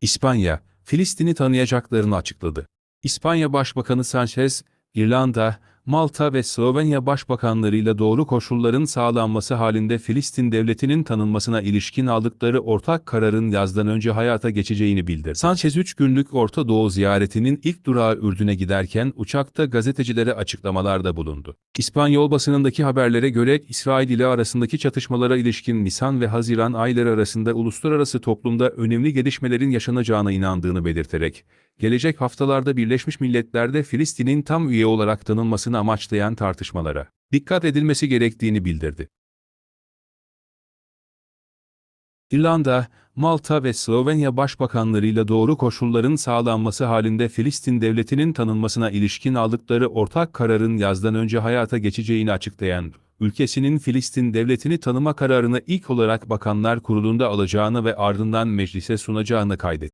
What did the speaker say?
İspanya, Filistin'i tanıyacaklarını açıkladı. İspanya Başbakanı Sanchez, İrlanda, Malta ve Slovenya başbakanlarıyla doğru koşulların sağlanması halinde Filistin devletinin tanınmasına ilişkin aldıkları ortak kararın yazdan önce hayata geçeceğini bildirdi. Sanchez 3 günlük Orta Doğu ziyaretinin ilk durağı Ürdün'e giderken uçakta gazetecilere açıklamalarda bulundu. İspanyol basınındaki haberlere göre İsrail ile arasındaki çatışmalara ilişkin Nisan ve Haziran ayları arasında uluslararası toplumda önemli gelişmelerin yaşanacağına inandığını belirterek, gelecek haftalarda Birleşmiş Milletler'de Filistin'in tam üye olarak tanınmasını amaçlayan tartışmalara dikkat edilmesi gerektiğini bildirdi. İrlanda, Malta ve Slovenya başbakanlarıyla doğru koşulların sağlanması halinde Filistin devletinin tanınmasına ilişkin aldıkları ortak kararın yazdan önce hayata geçeceğini açıklayan, ülkesinin Filistin devletini tanıma kararını ilk olarak Bakanlar Kurulu'nda alacağını ve ardından meclise sunacağını kaydetti.